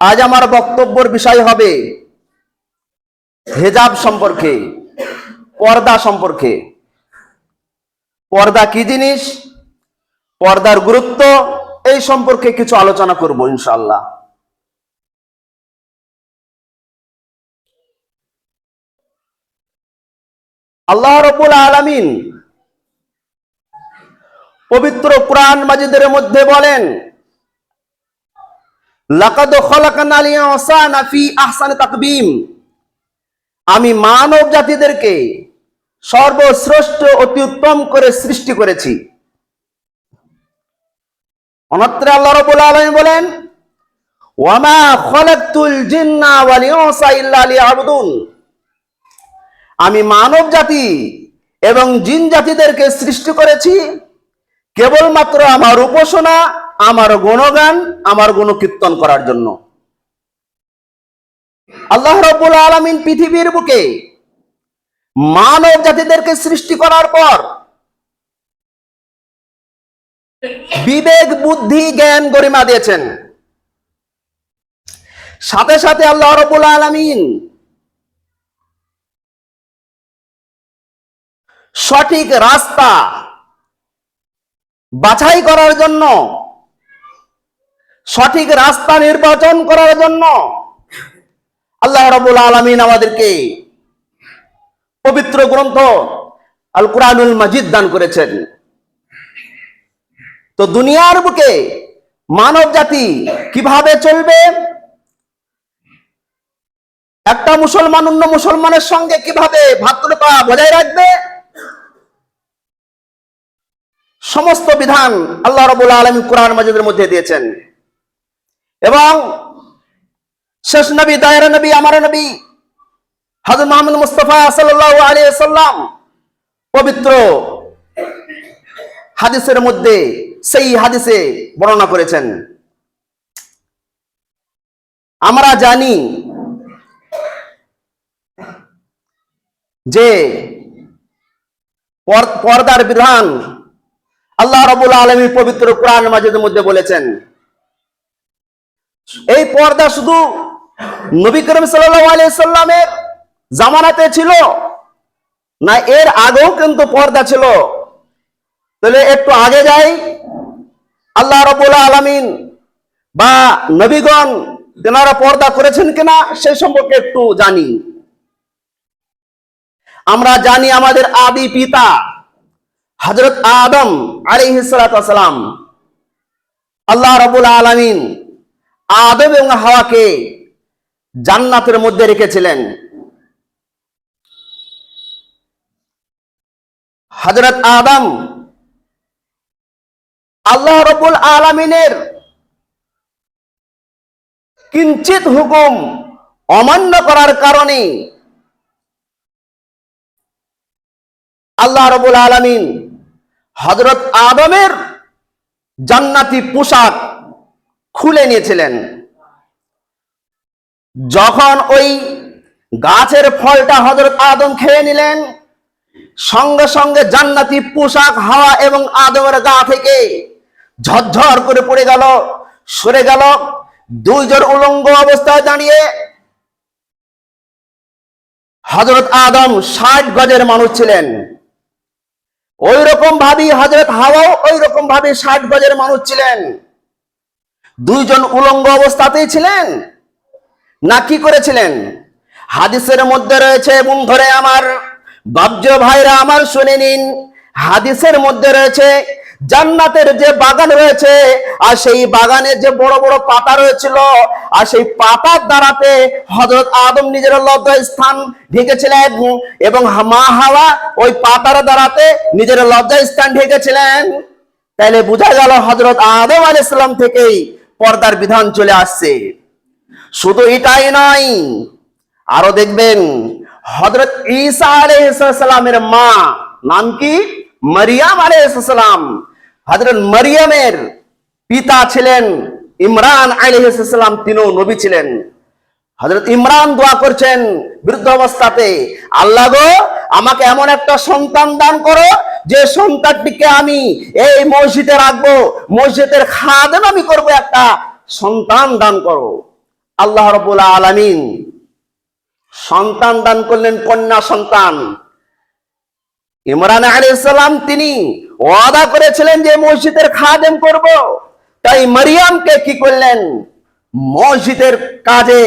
আজ আমার বক্তব্যের বিষয় হবে হেজাব সম্পর্কে, পর্দা সম্পর্কে। পর্দা কি জিনিস? পর্দার গুরুত্ব, এই সম্পর্কে কিছু আলোচনা করব ইনশাল্লাহ আল্লাহ রবুল আলামিন পবিত্র কোরআন মাজিদের মধ্যে বলেন আমি মানব জাতিদেরকে সর্বশ্রেষ্ঠ, অতি উত্তম করে সৃষ্টি করেছি। অনত্রে আল্লাহ রাব্বুল আলামিন বলেন আমি মানব জাতি এবং জিন জাতিদেরকে সৃষ্টি করেছি, কেবলমাত্র আমার উপাসনা আমার গুণগান, আমার গুণকীর্তন করার জন্য। আল্লাহ রব্বুল আলমিন পৃথিবীর বুকে মানব জাতিদেরকে সৃষ্টি করার পর বিবেক, বুদ্ধি, জ্ঞান গরিমা দিয়েছেন। সাথে সাথে আল্লাহ রব্বুল আলমিন সঠিক রাস্তা বাছাই করার জন্য সঠিক রাস্তা নির্বাচন করার জন্য আল্লাহ রাবুল আলমিন আমাদেরকে পবিত্র গ্রন্থ আল কুরআনুল মাজিদ দান করেছেন। তো দুনিয়ার বুকে মানব জাতি কীভাবে চলবে? একটা মুসলমান অন্য মুসলমানের সঙ্গে কীভাবে ভাতৃতা বজায় রাখবে? সমস্ত বিধান আল্লাহ রবুল আলম কোরআন মাজিদের মধ্যে দিয়েছেন। এবং শেষ নবী, দায়ের নবী, আমার নবী হাজর মোহাম্মদ মুস্তফা সাল্লাহ আলী সাল্লাম পবিত্র হাদিসের মধ্যে সেই হাদিসে বর্ণনা করেছেন। আমরা জানি যে পর্দার বিধান আল্লাহ রবুল আলমী পবিত্র কোরআন মাজিদের মধ্যে বলেছেন। এই পর্দা শুধু নবী করিম সাল্লামের জামানাতে ছিল না, এর আগেও কিন্তু পর্দা ছিল। তাহলে একটু আগে যাই। আল্লাহ রবুল আলমিন বা নবীগণ তেনারা পর্দা করেছেন কিনা সেই সম্পর্কে একটু জানি। আমরা জানি আমাদের আদি পিতা হজরত আদম আলিহিসালাম আল্লাহ রবুল আলমিন আদম এবং হাওয়াকে জান্নাতের মধ্যে রেখেছিলেন। হজরত আদম আল্লাহ রবুল আলমিনের কিঞ্চিত হুকুম অমান্য করার কারণে আল্লাহ রবুল আলমিন হজরত আদমের জান্নাতি পোশাক খুলে নিয়েছিলেন। যখন ওই গাছের ফলটা হজরত আদম খেয়ে নিলেন, সঙ্গে সঙ্গে জান্নাতি পোশাক, হাওয়া এবং আদমের গা থেকে ঝরঝর করে পড়ে গেল, সরে গেল। দুইজন উলঙ্গ অবস্থায় দাঁড়িয়ে হজরত আদম ষাট গজের মানুষ ছিলেন। ওই রকম ভাবি হজরত হাওয়াও ওই রকম ভাবে ষাট গজের মানুষ ছিলেন। দুইজন উলঙ্গ অবস্থাতেই ছিলেন। না কি করেছিলেন? হাদিসের মধ্যে রয়েছে, এবং ধরে আমার বাবজ ভাইরা আমার শুনে নিন। হাদিসের মধ্যে রয়েছে, জান্নাতের যে বাগান রয়েছে, আর সেই বাগানে যে বড় বড় পাতা রয়েছিল, আর সেই পাতার দ্বারাতে হজরত আদম নিজের লজ্জা স্থান ঢেকেছিলেন এবং মা হাওয়া ওই পাতার দ্বারাতে নিজের লজ্জা স্থান ঢেকেছিলেন। তাইলে বোঝা গেল হজরত আদম আল ইসলাম থেকেই পর্দার বিধান চলে আসছে। শুধু এটাই নয়, আরও দেখবেন হজরত ঈসা আলহামের মা, নাম কি? মারিয়াম আলহাম হজরত মারিয়ামের পিতা ছিলেন ইমরান আলহাম তিনিও নবী ছিলেন। হজরত ইমরান দোয়া করছেন বৃদ্ধ অবস্থাতে, আল্লাহ গো, আমাকে এমন একটা সন্তান দান করো, যে সন্তানটিকে আমি এই মসজিদে রাখব, মসজিদের খাদেম আমি করব, একটা সন্তান দান করো। আল্লাহ রবুল আলামিন সন্তান দান করলেন কন্যা সন্তান। ইমরান আলাইসাল্লাম তিনি ওয়াদা করেছিলেন যে মসজিদের খাদেম করব। তাই মারিয়ামকে কি করলেন? মসজিদের কাজে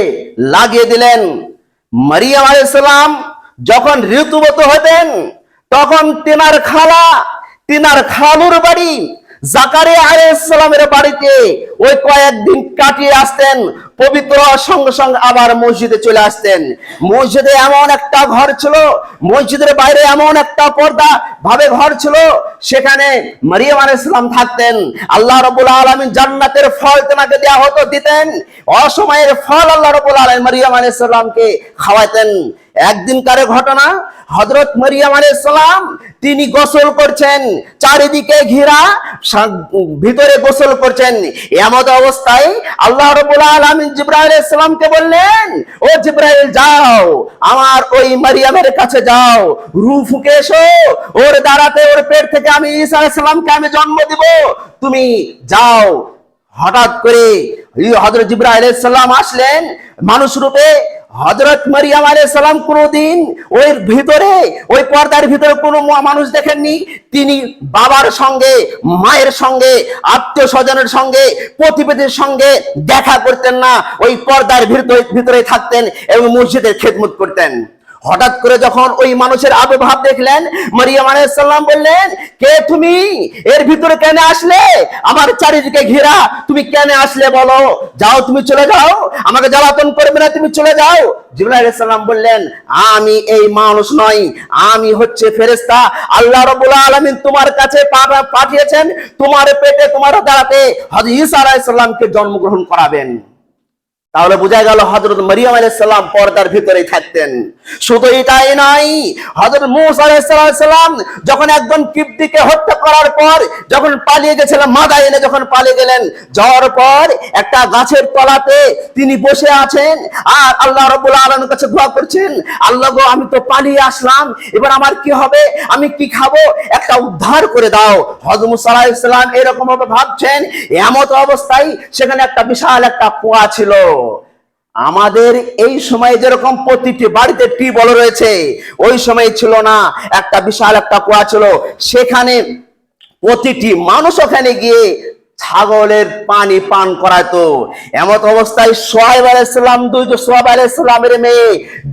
লাগিয়ে দিলেন। মারিয়াম আলাইসালাম যখন ঋতুবত হতেন তখন তেনার খালা তেনার খালুর বাড়ি জাকারে আলাইসালামের বাড়িতে ওই কয়েকদিন কাটিয়ে আসতেন, পবিত্র সঙ্গে সঙ্গে আবার মসজিদে চলে আসতেন। মসজিদে এমন একটা ঘর ছিল, মসজিদের বাইরে এমন একটা পর্দা ভাবে ঘর ছিল, সেখানে মারিয়াম আলাইসালাম থাকতেন। আল্লাহ রবুল আলমিন জান্নাতের ফল তেনাকে দেওয়া হতো, দিতেন। অসময়ের ফল আল্লাহ রবুল আলম মারিয়াম আলাইসাল্লামকে খাওয়াতেন। একদিনকার ঘটনা? হজরত মরিয়াম আলাইসালাম তিনি গোসল করছেন, চারিদিকে ঘেরা ভিতরে গোসল করছেন। এমত অবস্থায় আল্লাহ রবুল আলমিন জিব্রাইল ইসলামকে বললেন, ও জিব্রাইল, যাও, আমার ওই মারিয়ামের কাছে যাও। রু ফুকে এসো, ওর দাঁড়াতে ওর পেট থেকে আমি ঈসা আলাইসালামকে আমি জন্ম দিব। তুমি যাও। হঠাৎ করে হজরত জিব্রাইল সাল্লাম আসলেন, মানুষ রূপে হজরত মারিয়াম আলাই সালাম কোনোদিন ওই ভিতরে, ওই পর্দার ভিতরে কোনো মানুষ দেখেননি? তিনি বাবার সঙ্গে, মায়ের সঙ্গে আত্মীয় স্বজনের সঙ্গে, প্রতিবেদীর সঙ্গে দেখা করতেন না। ওই পর্দার ভিতরে ভিতরে থাকতেন এবং মসজিদের খেদমত করতেন। হঠাৎ করে যখন ওই মানুষের আবির্ভাব দেখলেন, মারিয়াম আলাইসাল্লাম বললেন, কে তুমি? এর ভিতরে কেন আসলে? আমার চারিদিকে ঘেরা। তুমি কেন আসলে বলো? যাও, তুমি চলে যাও। আমাকে জ্বালাতন করবে না, তুমি চলে যাও। জিবরাইল আলাইহিস সালাম বললেন, আমি এই মানুষ নই। আমি হচ্ছে ফেরেশতা। আল্লাহ রাব্বুল আলামিন তোমার কাছে পাঠিয়েছেন। তোমার পেটে, তোমার দাঁড়াতে হযরত ঈসা আলাইহিস সালামকে জন্মগ্রহণ করাবেন। তাহলে বোঝা গেল হজরত মরিয়াম আলাইসাল্লাম পর্দার ভিতরেই থাকতেন। শুধু এটাই নাই হজরত মুসা আলাইসাল্লাম যখন একজন কিপ্তিকে হত্যা করার পর যখন পালিয়ে গেছিলেন মাদাইনে, যখন পালিয়ে গেলেন, যাওয়ার পর একটা গাছের তলাতে তিনি বসে আছেন আর আল্লাহ রবুল আলমের কাছে দোয়া করছেন, আল্লাহ গো, আমি তো পালিয়ে আসলাম, এবার আমার কি হবে? আমি কি খাব? একটা উদ্ধার করে দাও। হজরত মুসা আলাইসাল্লাম এরকম ভাবে ভাবছেন, এমত অবস্থায় সেখানে একটা বিশাল একটা কুয়া ছিল। আমাদের এই সময় যেরকম প্রতিটি বাড়িতে টিউবওয়েল রয়েছে, ওই সময় ছিল না। একটা বিশাল একটা কুয়া ছিল। সেখানে প্রতিটি মানুষ ওখানে গিয়ে ছাগলের পানি পান করাতো এমত অবস্থায় সোহাইব আলাইসাল্লাম দুইজন সোহাব আলাইসাল্লামের মেয়ে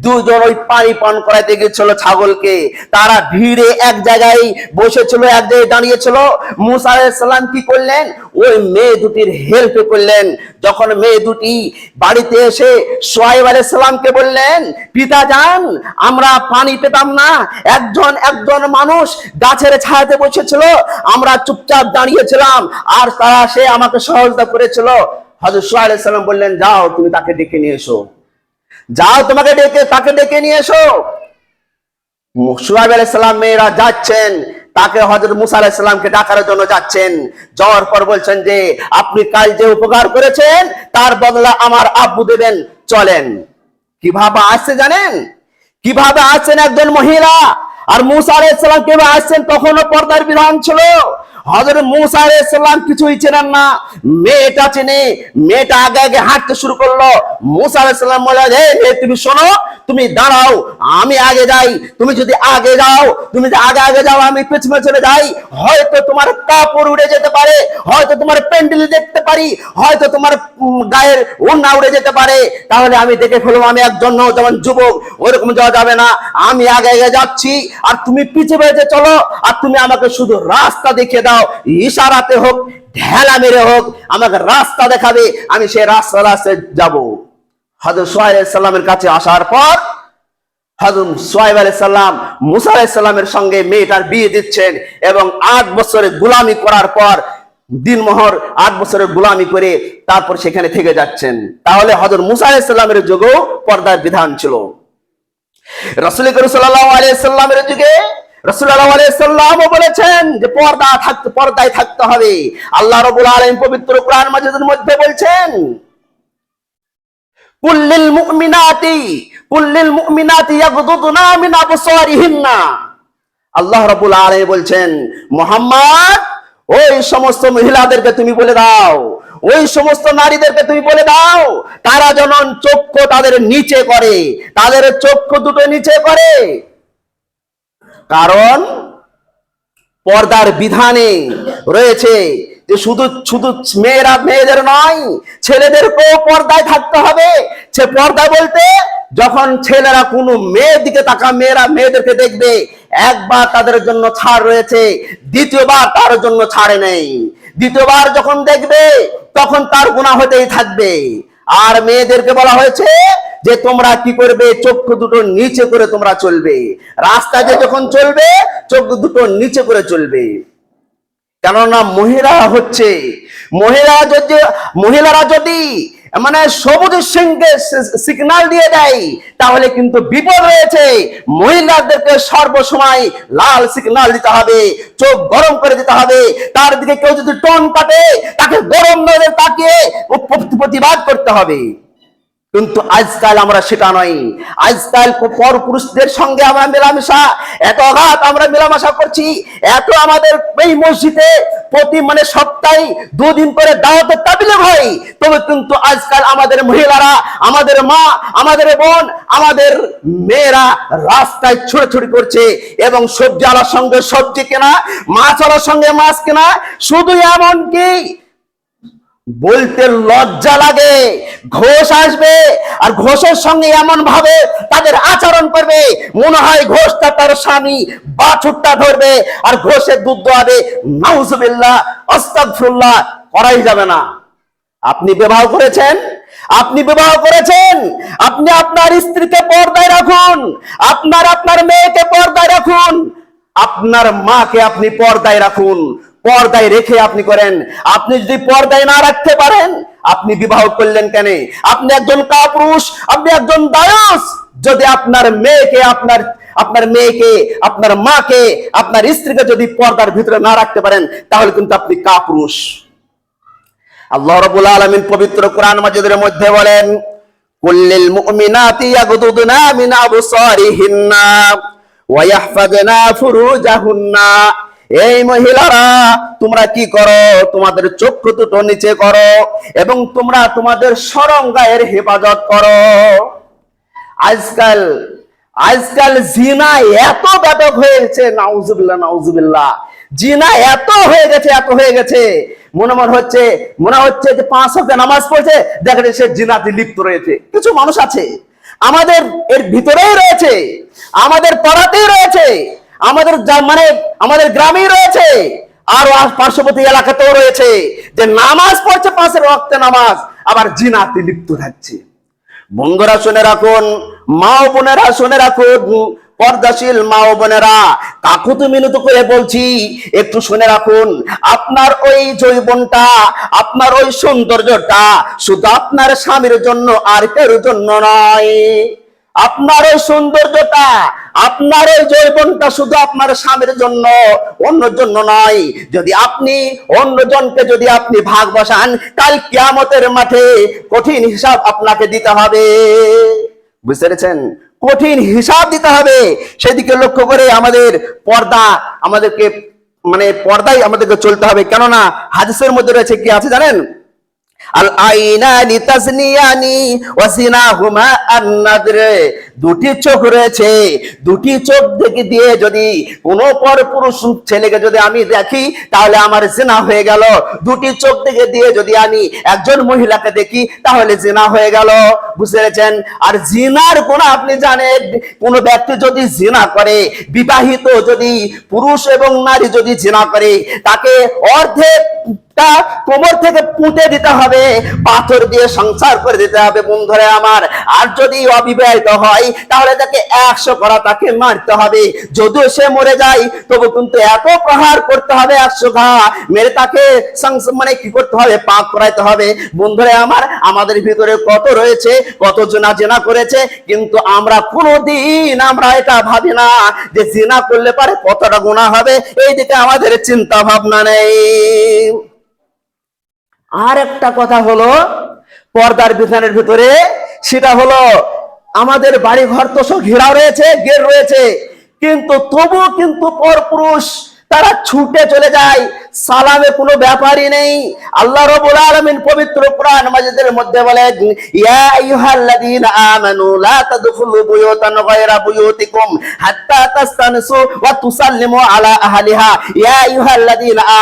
দুজন ওই পানি পান করাইতে গেছিল ছাগলকে। তারা ভিড়ে এক জায়গায় বসেছিল, এক জায়গায় দাঁড়িয়েছিল। মুসা আলাইসাল্লাম কি করলেন? ওই মেয়ে দুটির হেল্প করলেন। যখন মেয়ে দুটি বাড়িতে এসে সোহাইব আলাইসাল্লামকে বললেন, পিতা যান আমরা পানি পেতাম না। একজন একজন মানুষ গাছের ছায়াতে বসেছিল। আমরা চুপচাপ দাঁড়িয়েছিলাম। আর তারা সে আমাকে সহযোগিতা করেছিল। হজরত সোহাইব আলাইসাল্লাম বললেন, যাও, তুমি তাকে ডেকে নিয়ে এসো। যাও, তোমাকে ডেকে, তাকে ডেকে নিয়ে এসো। সুহাইব আলাইসাল্লাম মেয়েরা যাচ্ছেন। তাকে হজরত মুসা আলাইসাল্লামকে ডাকার জন্য যাচ্ছেন। যাওয়ার পর বলছেন যে, আপনি কাল যে উপকার করেছেন, তার বদলা আমার আব্বু দেবেন। চলেন। কীভাবে আসছে জানেন? কীভাবে আসছেন একজন মহিলা? আর মুসা আলাইসাল্লাম কীভাবে আসছেন? তখনও পর্দার বিধান ছিল। হজরত মুসা কিছুই চেনেন না। মেয়েটা চেনে, মেয়েটা আগে আগে হাঁটতে শুরু করল। মুসা বলে, হে মেয়ে তুমি শোনো, তুমি দাঁড়াও, আমি আগে যাই, তুমি যদি আগে যাও, তুমি যদি আগে আগে যাও, আমি পেছনে চলে যাই। হয়তো তোমার কাপড় উড়ে যেতে পারে, হয়তো তোমার প্যান্ডেল দেখতে পারি, হয়তো তোমার গায়ের ওড়না উড়ে যেতে পারে। তাহলে আমি দেখে ফেলব, আমি একজন যেমন যুবক, ওরকম যাওয়া যাবে না। আমি আগে আগে যাচ্ছি, আর তুমি পিছিয়ে বেঁচে চলো, আর তুমি আমাকে শুধু রাস্তা দেখিয়ে দাও। ইশারাতে হোক ঢেলা মেরে হোক, আমাকে রাস্তা দেখাবে, আমি সেই রাস্তা রাস্তায় যাব। হজরত সোহাইব সাল্লামের কাছে আসার পর সোহাইব মুসা সঙ্গে মেয়েটার বিয়ে দিচ্ছেন এবং আট বছরের গুলামি করার পর আট বছরের গুলামি করে তারপর সেখানে থেকে যাচ্ছেন। তাহলে হজরত মুসা যুগেও পর্দার বিধান ছিল। রসুল করিম সাল্লাহ যুগে বলেছেন যে পর্দা থাকতে পর্দায় থাকতে হবে। পবিত্র কুল্লিল বলছেন, মোহাম্মদ, ওই সমস্ত মহিলাদেরকে তুমি বলে দাও, ওই সমস্ত নারীদেরকে তুমি বলে দাও, তারা যেন চক্ষু তাদের নিচে করে, তাদের চক্ষু দুটো নিচে করে কারণ পর্দার বিধানে রয়েছে যে শুধু শুধু মেয়েরা মেয়েদের নয়, ছেলেদেরকেও পর্দায় থাকতে হবে। সে পর্দা বলতে, যখন ছেলেরা কোনো মেয়ের দিকে তাকা মেয়েরা মেয়েদেরকে দেখবে, একবার তাদের জন্য ছাড় রয়েছে, দ্বিতীয়বার তার জন্য ছাড়ে নেই। দ্বিতীয়বার যখন দেখবে, তখন তার গুণা হতেই থাকবে। আর মেয়েদেরকে বলা হয়েছে যে তোমরা কি করবে? চক্ষু দুটো নিচে করে তোমরা চলবে। রাস্তায় যে যখন চলবে, চোখ দুটো নিচে করে চলবে। কেননা মহিলা হচ্ছে মহিলা যদি, মহিলারা যদি মানে সবুজ সিংকে সিগনাল দিয়ে দেয়, তাহলে কিন্তু বিপদ রয়েছে। মহিলাদেরকে সর্বসময় লাল সিগনাল দিতে হবে, চোখ গরম করে দিতে হবে। তার দিকে কেউ যদি টোন কাটে, তাকে গরম নজরে তাকিয়ে প্রতিবাদ করতে হবে। কিন্তু আজকাল আমরা সেটা নই। আজকাল পর পুরুষদের সঙ্গে আমরা মেলামেশা, এত অঘাত আমরা মেলামেশা করছি, এত আমাদের এই মসজিদে প্রতি মানে সপ্তাহে দুদিন করে দাওয়াতের তাবিলে ভাই তবে কিন্তু আজকাল আমাদের মহিলারা, আমাদের মা, আমাদের বোন, আমাদের মেয়েরা রাস্তায় ছুড়ে করছে এবং সবজি আলার সঙ্গে সবজি কেনা, মাছ আলার সঙ্গে মাছ কেনা, শুধু এমন কি বলতে লজ্জা লাগে, ঘোষ আসবে আর ঘোষের সঙ্গে এমন ভাবে তাদের আচরণ করবে, মনে হয় ঘোষটা তার স্বামী বাছুরটা ধরবে আর ঘোষের দুধ দোয়াবে, নাউজুবিল্লাহ অস্তাগফিরুল্লাহ করাই যাবে না। আপনি বিবাহ করেছেন? আপনি বিবাহ করেছেন? আপনি আপনার স্ত্রীকে পর্দায় রাখুন, আপনার আপনার মেয়েকে পর্দায় রাখুন, আপনার মাকে আপনি পর্দায় রাখুন। পর্দায় রেখে আপনি করেন। আপনি যদি পর্দায় না রাখতে পারেন, আপনি বিবাহ করলেন কেন? আপনি একজন কাপুরুষ, আপনি একজন দায়স। যদি আপনার মেয়েকে, আপনার আপনার মেয়েকে, আপনার মাকে, আপনার স্ত্রীকে যদি পর্দার ভিতরে না রাখতে পারেন, তাহলে কিন্তু আপনি কাপুরুষ। আল্লাহ রাব্বুল আলামিন পবিত্র কোরআন মাজিদের মধ্যে বলেন, কুল্লিল মুমিনাতি ইয়াগদুদনা মিন আবসারিহিন্না ওয়া ইয়াহফাজনা ফুরুজাহুন্না। এই মহিলারা, তোমরা কি করো? তোমাদের চক্ষু দুটো নিচে করো এবং তোমরা তোমাদের সরম গায়ের হেফাজত করো। আজকাল আজকাল জিনা এত ব্যাপক হয়েছে, নাউজুবিল্লাহ নাউজুবিল্লাহ। জিনা এত হয়ে গেছে, এত হয়ে গেছে। মনে মনে হচ্ছে মনে হচ্ছে যে পাঁচ হাতে নামাজ পড়ছে দেখা সে জিনাতে লিপ্ত রয়েছে। কিছু মানুষ আছে, আমাদের এর ভিতরেই রয়েছে, আমাদের পাড়াতেই রয়েছে আমাদের মানে আমাদের গ্রামেই রয়েছে। আর পার্শ্ববর্তী এলাকাতেও রয়েছে যে নামাজ পড়ছে পাশের রক্তে নামাজ, আবার জিনাতে লিপ্ত থাকছে। বন্ধুরা শুনে রাখুন মা বোনেরা শুনে রাখুন, পর্দাশীল মা ও বোনেরা কাকুতু মিনতু করে বলছি, একটু শুনে রাখুন, আপনার ওই জৈবনটা আপনার ওই সৌন্দর্যটা শুধু আপনার স্বামীর জন্য আর কেউ জন্য নয়। আপনার ওই সৌন্দর্যটা আপনার ওই জৈবনটা শুধু আপনার স্বামীর জন্য অন্য জন্য নয়। যদি আপনি অন্য জনকে যদি আপনি ভাগ বসান, কাল কিয়ামতের মাঠে কঠিন হিসাব আপনাকে দিতে হবে। বুঝতে পেরেছেন? কঠিন হিসাব দিতে হবে। সেদিকে লক্ষ্য করে আমাদের পর্দা, আমাদেরকে মানে পর্দায় আমাদেরকে চলতে হবে। কেননা হাদিসের মধ্যে রয়েছে কি আছে জানেন? আল আইনানি তাজনিয়ানি ওয়াসিনাহুমা আন-নাদরে। দুটি চোখ রয়েছে, দুটি চোখ দিয়ে যদি কোনো পর পুরুষ ছেলেকে যদি আমি দেখি, তাহলে আমার জিনা হয়ে গেল। দুটি চোখ দিয়ে যদি আমি একজন মহিলাকে দেখি, তাহলে জিনা হয়ে গেল। বুঝতে পেরেছেন? আর জিনার কোন আপনি জানেন, কোন ব্যক্তি যদি জিনা করে, বিবাহিত যদি পুরুষ এবং নারী যদি জিনা করে, তাকে অর্ধেক তা কোমর থেকে পুঁতে দিতে হবে, পাথর দিয়ে সংসার করে দিতে হবে বন্ধুরে আমার। আর যদি অবিবাহিত হয়, তাহলে তাকে একশো করা তাকে মারতে হবে। যদিও সে মরে যায়, তবু কিন্তু এত প্রহার করতে হবে একশো ঘা। মেরে তাকে মানে কি করতে হবে? পাক করাইতে হবে। বন্ধুরে আমার, আমাদের ভিতরে কত রয়েছে, কত জোনা জেনা করেছে, কিন্তু আমরা কোনোদিন আমরা এটা ভাবি না যে জিনা করলে পারে কতটা গুণা হবে। এই দিকে আমাদের চিন্তা ভাবনা নেই। আর একটা কথা হলো পর্দার বিধানের ভিতরে, সেটা হলো আমাদের বাড়ি ঘর তো সব ঘেরা রয়েছে, ঘের রয়েছে, কিন্তু তবু কিন্তু পর পুরুষ তারা ছুটে চলে যায়। সালামে কোনো ব্যাপারই নেই। আল্লাহ রাব্বুল আলামিন পবিত্র কোরআন মাজিদের মধ্যে বলেন, ইয়া আমানু লা তাদখুলু বুয়ুতান গায়রা বুয়ুতিকুম হাত্তা ওয়া তুসাল্লিমু আলা আহলিহা। ইয়া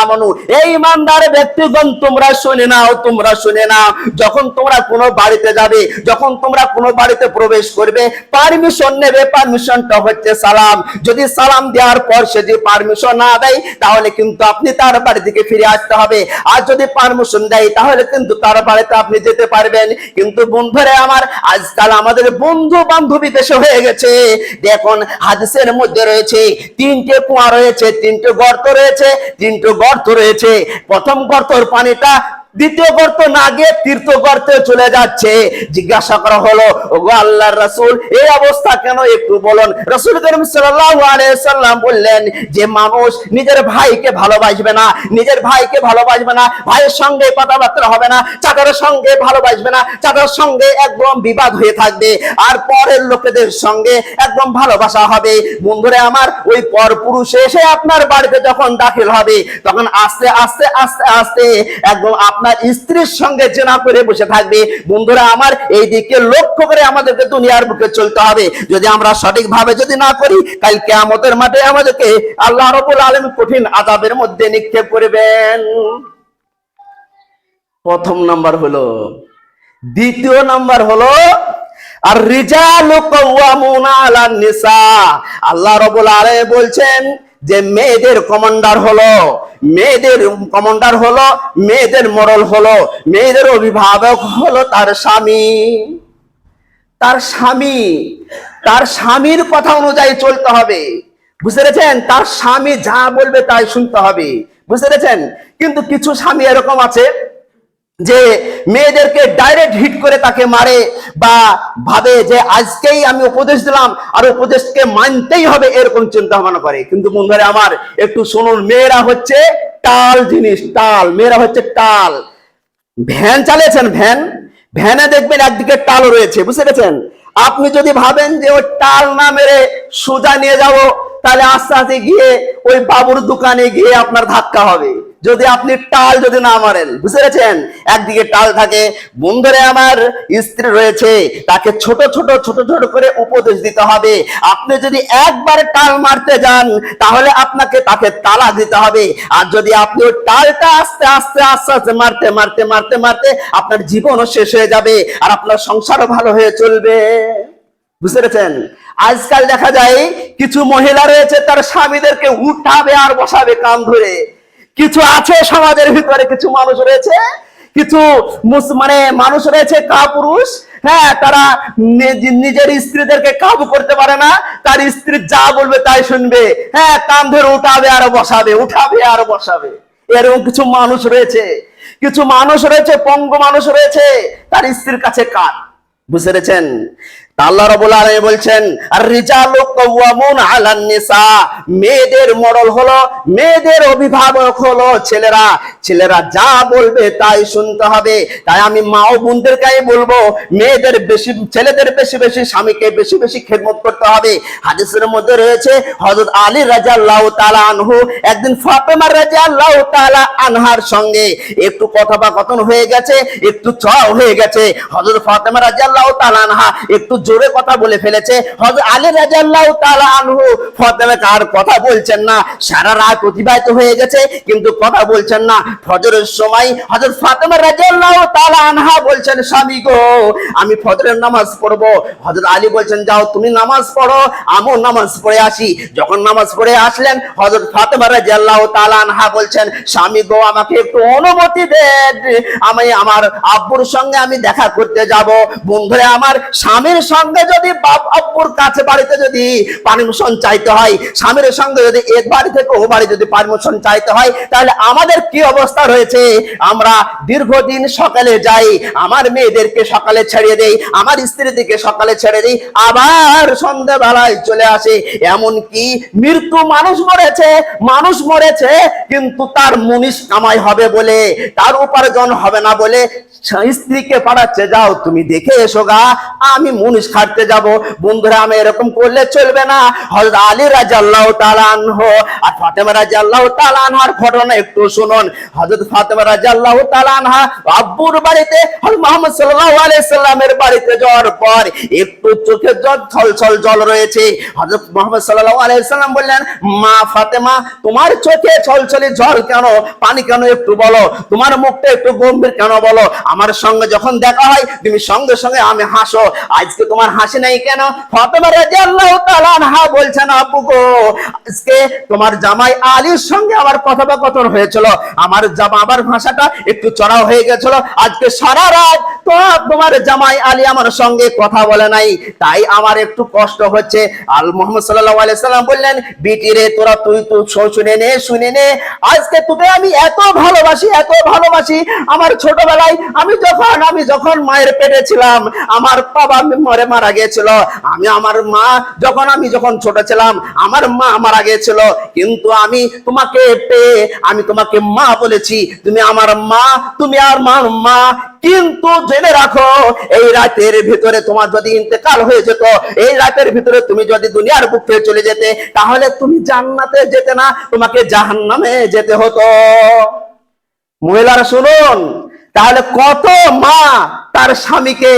আমানু, এই ইমানদার ব্যক্তিগণ, তোমরা শুনে নাও, তোমরা শুনে নাও। যখন তোমরা কোনো বাড়িতে যাবে, যখন তোমরা কোনো বাড়িতে প্রবেশ করবে, পারমিশন নেবে, পারমিশনটা হচ্ছে সালাম। যদি সালাম দেওয়ার পর সে যদি পারমিশন না দেয় তাহলে কিন্তু আপনি তার বাড়ি থেকে ফিরে আসতে হবে। আর যদি পারমিশন দেয়, তাহলে কিন্তু তার বাড়িতে আপনি যেতে পারবেন। কিন্তু বন্ধুরে আমার, আজকাল আমাদের বন্ধু বান্ধবী দেশে হয়ে গেছে। দেখুন, হাদিসের মধ্যে রয়েছে, তিনটে কুয়া রয়েছে, তিনটে গর্ত রয়েছে, তিনটে গর্ত রয়েছে। প্রথম গর্তর পানিটা দ্বিতীয় গর্ত না গিয়ে তীর্থ গর্তে চলে যাচ্ছে। জিজ্ঞাসা করা হলো, ওগো আল্লাহর রাসূল, এই অবস্থা কেন একটু বলুন? রাসূল করিম সাল্লাল্লাহু আলাইহি সাল্লাম বললেন, যে মানুষ নিজের ভাইকে ভালোবাসবে না, নিজের ভাইকে ভালোবাসবে না, ভাইয়ের সঙ্গে কথাবার্তা হবে না চাচার সঙ্গে ভালোবাসবে না চাচার সঙ্গে একদম বিবাদ হয়ে থাকবে, আর পরের লোকেদের সঙ্গে একদম ভালোবাসা হবে। বন্ধুরে আমার, ওই পর পুরুষ এসে আপনার বাড়িতে যখন দাখিল হবে, তখন আস্তে আস্তে আস্তে আস্তে একদম আপনার স্ত্রীর সঙ্গে জেনা করে বসে থাকবে। বন্ধুরা, আমার এই দিকে লক্ষ্য করে আমাদেরকে দুনিয়ার বুকে চলতে হবে। যদি আমরা সঠিকভাবে যদি না করি, কাল কেয়ামতের মাঠে আমাদেরকে আল্লাহ রবুল আলম কঠিন আজাবের মধ্যে নিক্ষেপ করবেন। প্রথম নাম্বার হলো, দ্বিতীয় নাম্বার হলো আর আলান নিসা আল্লাহ রাব্বুল আলামিন বলছেন যে মেয়েদের কমান্ডার হলো, মেয়েদের কমান্ডার হলো, মেয়েদের মরল হলো, মেয়েদের অভিভাবক হলো তার স্বামী। তার স্বামী, তার স্বামীর কথা অনুযায়ী চলতে হবে। বুঝতে পেরেছেন? তার স্বামী যা বলবে তাই শুনতে হবে। বুঝতে পেরেছেন? কিন্তু কিছু স্বামী এরকম আছে যে মেয়েদেরকে ডাইরেক্ট হিট করে তাকে মারে বা ভাবে যে আজকেই আমি উপদেশ দিলাম, আর উপদেশকে মানতেই হবে এরকম চিন্তা ভাবনা করে। কিন্তু বন্ধুরা আমার, একটু শুনুন, মেয়েরা হচ্ছে টাল জিনিস, টাল। মেয়েরা হচ্ছে টাল। ভ্যান চালিয়েছেন, ভ্যান? ভ্যানে দেখবেন একদিকে টাল রয়েছে, বুঝতে পেরেছেন? আপনি যদি ভাবেন যে ওই টাল না মেরে সোজা নিয়ে যাব, তাহলে আস্তে আস্তে গিয়ে ওই বাবুর দোকানে গিয়ে আপনার ধাক্কা হবে। যদি আপনি টাল যদি না মারেন, বুঝতে পেরেছেন? একদিকে টাল থাকে, বন্ধুরে আমার, স্ত্রী রয়েছে, তাকে ছোট ছোট ছোট ছোট করে উপদেশ দিতে হবে। আপনি যদি একবার টাল মারতে যান, তাহলে আপনাকে তাকে তালা দিতে হবে। আর যদি আপনি ওই টালটা আস্তে আস্তে আস্তে আস্তে মারতে মারতে মারতে মারতে আপনার জীবনও শেষ হয়ে যাবে আর আপনার সংসারও ভালো হয়ে চলবে। বুঝতে পেরেছেন? আজকাল দেখা যায়, কিছু মহিলা রয়েছে, তার স্বামীদেরকে উঠাবে আর বসাবে কান ধরে। কিছু আছে সমাজের ভিতরে, কিছু মানুষ রয়েছে, কিছু মানে মানুষ রয়েছে কাপুরুষ। হ্যাঁ তারা নিজের স্ত্রীদেরকে কাবু করতে পারে না, তার স্ত্রী যা বলবে তাই শুনবে। হ্যাঁ কান ধরে উঠাবে আর বসাবে, উঠাবে আর বসাবে। এরকম কিছু মানুষ রয়েছে, কিছু মানুষ রয়েছে, পঙ্গ মানুষ রয়েছে, তার স্ত্রীর কাছে কান। বুঝতে পেরেছেন? তা আল্লাহ রাব্বুল আলামিন বলছেন মেয়েদের মডল হলো, মেয়েদের অভিভাবক হলো ছেলেরা। ছেলেরা যা বলবে তাই শুনতে হবে। তাই আমি মা ও বোনদেরকে বলব, মেয়েদের বেশি, ছেলেদের বেশি বেশি, স্বামীকে বেশি বেশি খেদমত করতে হবে। হাদিসের মধ্যে রয়েছে, হযরত আলী রাদিয়াল্লাহু তাআলা আনহু একদিন ফাতেমা রাদিয়াল্লাহু তাআলা আনহার সঙ্গে একটু কথোপকথন হয়ে গেছে, একটু চ হয়ে গেছে। হযরত ফাতেমা রাদিয়াল্লাহু তাআলা আনহা একটু জোরে কথা বলে ফেলেছে। হযরত আলী রাদিয়াল্লাহু তাআলা আনহু ফাতেমা কার কথা বলছেন না। সারা রাত অতিবাহিত হয়ে গেছে, কিন্তু কথা বলছেন না। ফজরের সময় হযরত ফাতেমা রাদিয়াল্লাহু তাআলা আনহা বলছেন, স্বামী গো, আমি ফজরের নামাজ পড়ব। হযরত আলী বলছেন, যাও, তুমি নামাজ পড়ো, আমিও নামাজ পড়ে আসি। যখন নামাজ পড়ে আসলেন, হযরত ফাতেমা রাদিয়াল্লাহু তাআলা আনহা বলছেন, স্বামী গো, আমাকে একটু অনুমতি দেন। আমি আমার আব্বুর সঙ্গে আমি দেখা করতে যাব। বন্ধুরা, আমার স্বামীর সঙ্গে যদি বাপ আব্বুর কাছে বাড়িতে যদি পারমিশন চাইতে হয়, স্বামীর সঙ্গে যদি এক বাড়ি থেকে ও বাড়ি যদি পারমিশন চাইতে হয়, তাহলে আমাদের কি অবস্থা রয়েছে? আমরা দীর্ঘদিন সকালে যাই, আমার মেয়েদেরকে সকালে ছেড়ে দেই, আমার স্ত্রীদেরকে সকালে ছেড়ে দেই, আবার সন্ধ্যাবেলায় চলে আসে। এমন কি মৃত্যু মানুষ মরেছে মানুষ মরেছে, কিন্তু তার মুনিশ কামাই হবে বলে, তার উপার্জন হবে না বলে স্ত্রীকে পাঠাচ্ছে, যাও তুমি দেখে এসো গা। আমি মুনিশ খাটতে যাব। বন্ধুরা আমি এরকম করলে চলবে না। হযরত আলী রাদিয়াল্লাহু তাআলা আনহু আর ফাতেমা রাদিয়াল্লাহু তাআলা আনহার ঘটনা একটু শুনুন। হযরত ফাতেমা রাদিয়াল্লাহু তাআলা আনহা আব্বুর বাড়িতে, হযরত মুহাম্মদ সাল্লাল্লাহু আলাইহি সাল্লামের বাড়িতে যাওয়ার পর একটু চোখে জল, ছলছল জল রয়েছে। হযরত মুহাম্মদ সাল্লাল্লাহু আলাইহি সাল্লাম বললেন, মা ফাতেমা, তোমার চোখে ছলছলে জল কেন? পানি কেন একটু বলো? তোমার মুখটা একটু গম্ভীর কেন বলো? আমার সঙ্গে যখন দেখা হয়, তুমি সঙ্গে সঙ্গে আমি হাসো। আজকে তোমার হাসি নাই কেন? ফাতেমা রাদিয়াল্লাহু তাআলা আনহা বলছেন আব্বু গো, আজকে তোমার জামাই আলীর সঙ্গে আমার কথোপকথন হয়েছিল। আমার জামা, আমার ভাষাটা একটু চড়াও হয়ে গেছিল। আজকে সারা রাত তো তোমার জামাই আলী আমার সঙ্গে কথা বলে নাই। তাই আমার একটু কষ্ট হচ্ছে। আল মোহাম্মদ সাল্লাল্লাহু আলাইহি সাল্লাম বললেন বিটি রে, তোরা তুই তো শুনে নে শুনে নে। আজকে তোকে আমি এত ভালোবাসি এত ভালোবাসি। আমার ছোটবেলায় আমি যখন আমি যখন মায়ের পেটে ছিলাম, আমার বাবা মরে মারা গিয়েছিল। আমি, আমার মা যখন, আমি যখন ছোট ছিলাম, আমার মা মারা গিয়েছিল। কিন্তু আমি তোমাকে পেয়ে, আমি তোমাকে মা বলেছি, তুমি আমার মা, তুমি আর মার মা। কিন্তু জেনে রাখো, এই রাতের ভিতরে তোমার যদি ইন্তেকাল হয়ে যেত, এই রাতের ভিতরে তুমি যদি দুনিয়ার বুক থেকে চলে যেতে, তাহলে তুমি জান্নাতে যেতে না, তোমাকে জাহান্নামে যেতে হতো। মহিলারা শুনুন তাহলে কত মা তার স্বামীকে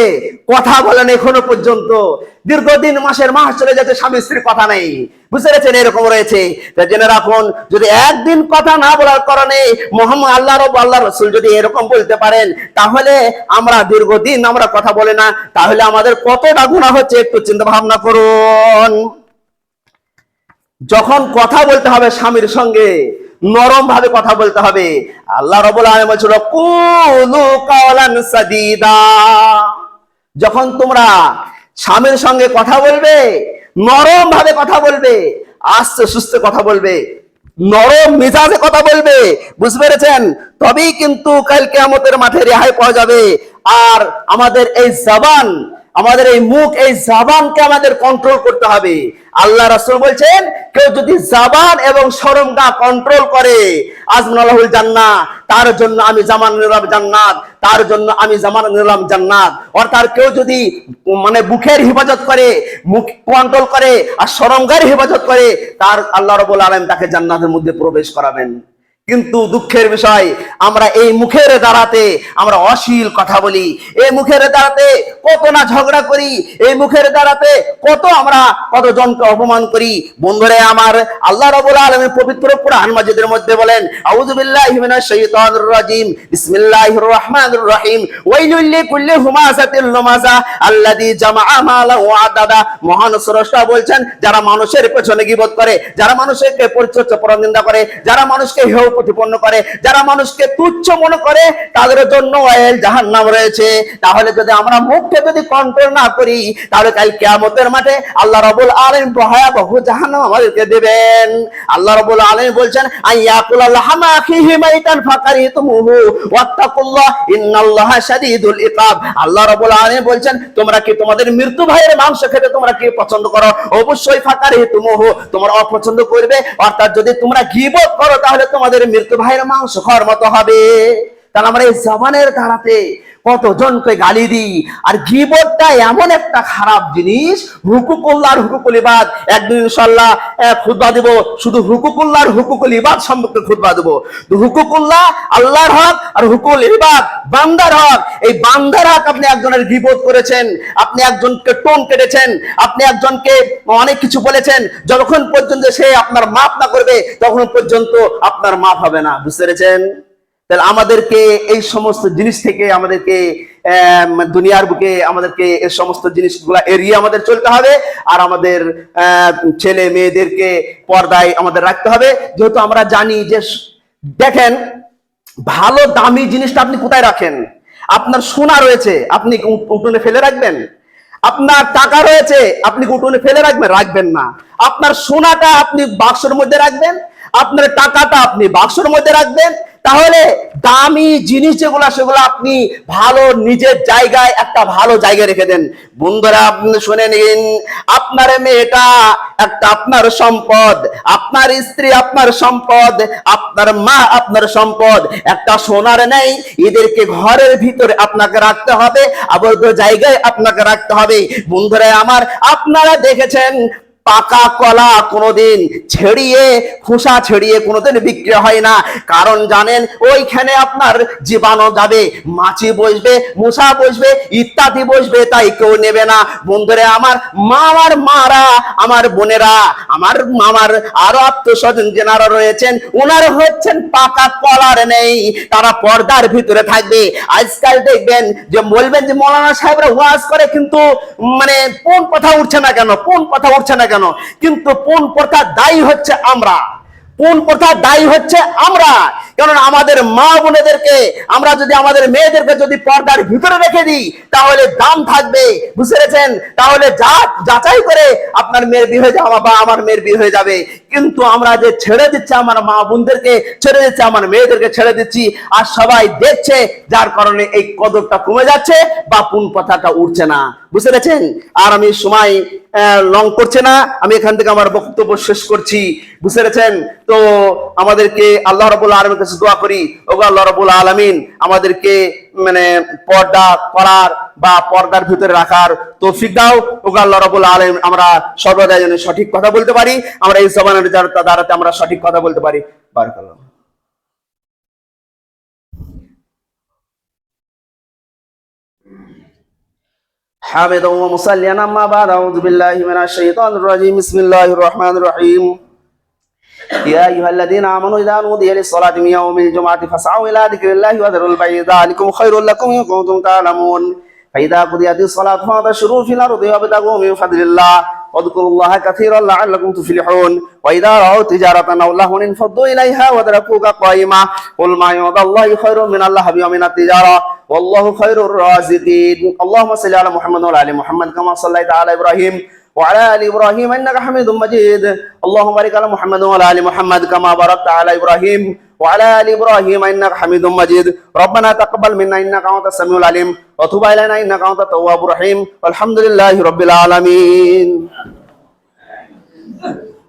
কথা বলেন এখনও পর্যন্ত? দীর্ঘদিন মাসের মাস চলে যাচ্ছে, স্বামী স্ত্রীর কথা নেই। বুঝতে পেরেছেন? এরকম রয়েছে। জেনে রাখুন, যদি একদিন কথা না বলার কারণে মোহাম্মদ আল্লাহ রব, আল্লাহ রসুল যদি এরকম বলতে পারেন, তাহলে আমরা দীর্ঘদিন আমরা কথা বলে না। তাহলে আমাদের কতটা গুণা হচ্ছে একটু চিন্তা ভাবনা করুন। যখন কথা বলতে হবে স্বামীর সঙ্গে নরম ভাবে কথা বলতে হবে। আল্লাহ রবুল আলম বলছিল কুলু কাওলান সাদিদা। যখন তোমরা স্বামীর সঙ্গে কথা বলবে, নরম ভাবে কথা বলবে, আস্তে সুস্থে কথা বলবে, নরম মেজাজে কথা বলবে, বুঝতে পেরেছেন? তবেই কিন্তু কাল কেয়ামতের মাঠে রেহাই পাওয়া যাবে। আর আমাদের এই জবান আমাদের এই মুখ, এই জাবানকে আমাদের কন্ট্রোল করতে হবে। আল্লাহ রাসূল বলছেন, কেউ যদি জাবান এবং শরমগা কন্ট্রোল করে আজমানুল জান্নাত তার জন্য আমি জামান নিলাম জান্নাত, তার জন্য আমি জামান নিলাম জান্নাত। অর্থাৎ কেউ যদি মানে মুখের হেফাজত করে, মুখ কন্ট্রোল করে আর শরমগার হেফাজত করে, তার আল্লাহ রবুল আলম তাকে জান্নাতের মধ্যে প্রবেশ করাবেন। কিন্তু দুঃখের বিষয়, আমরা এই মুখের দ্বারাতে আমরা অশ্লীল কথা বলি। এই মুখের দ্বারাতে কত না ঝগড়া করি, এই মুখের দ্বারাতে কত আমরা কত জনকে অপমান করি। বন্ধুরে আমার, আল্লাহ রাব্বুল আলামিন পবিত্র কোরআন মাজিদের মধ্যে বলেন রাজিম রহিম ওয়া মহান স্রষ্টা বলছেন, যারা মানুষের পেছনে গীবত করে, যারা মানুষকে পরিচর্যা পরনিন্দা করে, যারা মানুষকে হেয় প্রতিপন্ন করে। যারা মানুষকে তুচ্ছ মনে করে, তাদের জন্য ওয়াইল জাহান্নাম রয়েছে। তাহলে যদি আমরা মুখকে যদি কন্ট্রোল না করি, তাহলে কাল কিয়ামতের মাঠে আল্লাহ রাব্বুল আলামিন ভয়াবহ জাহান্নাম আমাদেরকে দেবেন। আল্লাহ রাব্বুল আলামিন বলছেন, আইয়াকুল মাইতান ফাকারিতুমুহু ওয়াত্তাকুল্লাহ, ইন্নাল্লাহা ইকাব। আল্লাহ রাব্বুল আলামিন বলছেন, তোমরা কি তোমাদের মৃত্যু ভাইয়ের মাংস খেতে তোমরা কি পছন্দ করো? অবশ্যই ফাকারিতুমুহু, তোমরা অপছন্দ করবে। অর্থাৎ যদি তোমরা গীবত করো, তাহলে তোমাদের মৃত্যু ভাইয়ের মাংস খাওয়ার মতো হবে। তাহলে আমরা এই জবানের দ্বারাতে কতজনকে গালি দিই? আর গিবতটা এমন একটা খারাপ জিনিস হুকুকুল্লাহ একদিন ইনশাল্লাহ খুদবা দেব। শুধু সম্পর্কে খুদবা দেব। হুকুকুল্লাহ আল্লাহর হক আর হুকুল ইবাদ বান্দার হক। এই বান্দার হক আপনি একজনের গিবত করেছেন, আপনি একজনকে টোন কেটেছেন, আপনি একজনকে অনেক কিছু বলেছেন, যতক্ষণ পর্যন্ত সে আপনার মাপ না করবে তখন পর্যন্ত আপনার মাপ হবে না। বুঝতে পেরেছেন? তাহলে আমাদেরকে এই সমস্ত জিনিস থেকে আমাদেরকে দুনিয়ার বুকে আমাদেরকে এই সমস্ত জিনিসগুলা এড়িয়ে আমাদের চলতে হবে। আর আমাদের ছেলে মেয়েদেরকে পর্দায় আমাদের রাখতে হবে। যেহেতু আমরা জানি যে, দেখেন, ভালো দামি জিনিসটা আপনি কোথায় রাখেন? আপনার সোনা রয়েছে, আপনি উঠোনে ফেলে রাখবেন? আপনার টাকা রয়েছে, আপনি উঠোনে ফেলে রাখবেন? রাখবেন না। আপনার সোনাটা আপনি বাক্সের মধ্যে রাখবেন, আপনার টাকাটা আপনি বাক্সের মধ্যে রাখবেন তাহলে দামি জিনিস যেগুলো, সেগুলো আপনি ভালো নিজের জায়গায় একটা ভালো জায়গায় রেখে দেন। বন্ধুরা, আপনি শুনে নিন, আপনার মেয়েটা একটা আপনার সম্পদ, আপনার স্ত্রী আপনার সম্পদ, আপনার মা আপনার সম্পদ। একটা সোনার নেই, এদেরকে ঘরের ভিতরে আপনাকে রাখতে হবে, আবদ্ধ জায়গায় আপনাকে রাখতে হবে। বন্ধুরা, আমার আপনারা দেখেছেন পাকা কলা কোনোদিন ছেড়িয়ে, খোসা ছেড়িয়ে কোনোদিন বিক্রি হয় না। কারণ জানেন, ওইখানে আপনার জীবাণু যাবে, মাছি বসবে মশা বসবে, ইত্যাদি বসবে, তাই কেউ নেবে না। বন্ধুরে, আমার মা আমার মারা, আমার বোনেরা, আমার মামার আরও আত্মস্বজন যেনারা রয়েছেন ওনারা হচ্ছেন পাকা কলার নেই। তারা পর্দার ভিতরে থাকবে। আজকাল দেখবেন যে বলবেন যে, মৌলানা সাহেবরা ওয়াজ করে, কিন্তু মানে কোন কথা উঠছে না কেন? কোন কথা উঠছে না কেন? কিন্তু কোন প্রথা দায়ী হচ্ছে আমরা? কোন প্রথা দায়ী হচ্ছে আমরা? কারণ আমাদের মা বোনেদেরকে, আমরা যদি আমাদের মেয়েদেরকে যদি পর্দার ভিতরে রেখে দিই, তাহলে দাম থাকবে। বুঝতে পেরেছেন? তাহলে যা যাচাই করে আপনার মেয়ের বিয়ে হয়ে যাওয়া বা আমার মেয়ের বিয়ে হয়ে যাবে। কিন্তু আমরা যে ছেড়ে দিচ্ছি আমার মা বোনদেরকে, ছেড়ে দিচ্ছি আমার মেয়েদেরকে ছেড়ে দিচ্ছি, আর সবাই দেখছে, যার কারণে এই কদরটা কমে যাচ্ছে বা কোন কথাটা উঠছে না। বুঝতে পেরেছেন? আর আমি সময় লং করছে না। আমি এখান থেকে আমার বক্তব্য শেষ করছি। বুঝতে পেরেছেন? তো আমাদেরকে আল্লাহ রবুল আলমীর কাছে দোয়া করি ওগো আল্লাহ রবুল আলমিন আমাদেরকে মানে পর্দা করার বা পর্দার ভিতরে রাখার তৌফিক দাও ওগো আল্লাহ রবুল আলম আমরা সর্বদা যেন সঠিক কথা বলতে পারি আমরা এই জবানের দ্বারাতে আমরা সঠিক কথা বলতে পারি বারকাল্লাহ حامدا ومصليا اما بعد اعوذ بالله من الشيطان الرجيم بسم الله الرحمن الرحيم يا ايها الذين امنوا اذا نودي للصلاه من يوم الجمعه فاسعوا الى ذكر الله وذروا البيع ذلكم خير لكم ان كنتم تعلمون فاذا قضيت الصلاه فانتشروا في الارض وابتغوا من فضل الله واذكروا الله كثيرا لعلكم تفلحون واذا راوا تجاره او لهوا انفضوا اليها وتركوك قائما قل ما عند الله خير من اللهو ومن التجاره والله خير الرازقين اللهم صل على محمد وعلى ال محمد كما صليت على ابراهيم وعلى آل إبراهيم إنك حميد مجيد. اللهم بارك على محمد وعلى آل محمد كما باركت على إبراهيم وعلى آل إبراهيم إنك حميد مجيد. ربنا تقبل منا إنك أنت السميع العليم وتب علينا إنك أنت التواب الرحيم. والحمد لله رب العالمين.